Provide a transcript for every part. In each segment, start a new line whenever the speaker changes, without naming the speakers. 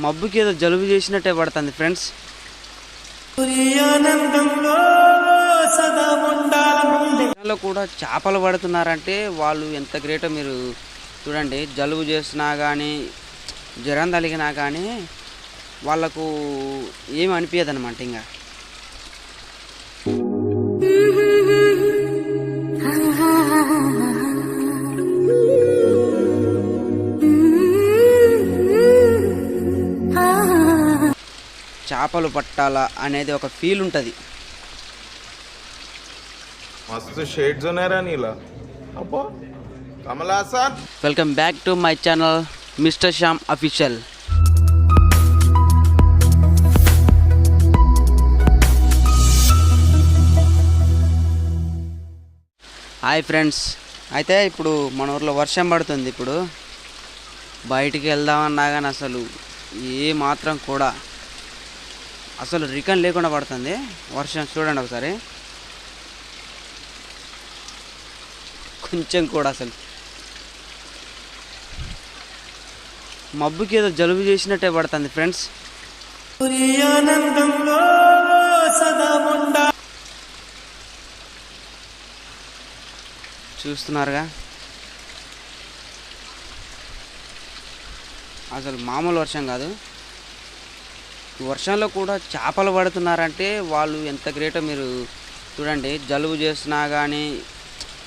మబ్బుకి ఏదో జలుబు చేసినట్టే పడుతుంది ఫ్రెండ్స్లో కూడా చేపలు పడుతున్నారంటే వాళ్ళు ఎంత గ్రేటో మీరు చూడండి. జలుబు చేసినా కానీ జ్వరం తలిగినా కానీ వాళ్ళకు ఏమి అనిపించదు అనమాట ఇంకా. చేపలు పట్టాలా అనేది ఒక ఫీల్ ఉంటుంది.
మస్తు షేడ్స్ ఉన్నారా నీలా. అబ్బో Kamala sir
welcome back to my channel mister Shyam official hi friends అయితే ఇప్పుడు మన ఊర్లో వర్షం పడుతుంది ఇప్పుడు. బయటికి వెళ్దామన్నా కానీ అసలు ఏ మాత్రం కూడా. అసలు రికన్ లేకుండా పడుతుంది. వర్షం చూడండి ఒకసారి. కొంచెం కూడా అసలు. మబ్బుకి ఏదో జలుబు చేసినట్టే పడుతుంది ఫ్రెండ్స్. చూస్తున్నారుగా. అసలు మామూలు వర్షం కాదు. వర్షంలో కూడా చేపలు పడుతున్నారంటే వాళ్ళు ఎంత గ్రేటో మీరు చూడండి. జలుబు చేసినా కానీ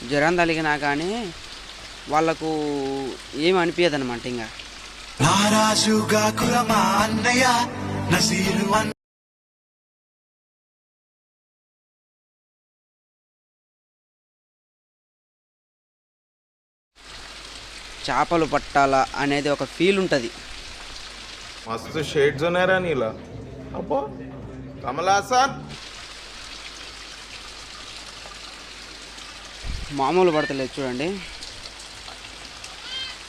జ్వరం తలిగినా కానీ వాళ్ళకు ఏమి అనిపించదు అనమాట ఇంకా చేపలు పట్టాలా అనేది ఒక ఫీల్ ఉంటుంది.
मस्त शेड जो नाही राणीला अप्पा कमला असा
మామూలు పడతలేదు చూడండి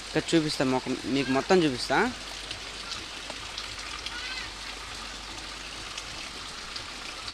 ఇక్కడ చూపిస్తా మొక్క మీకు మొత్తం చూపిస్తా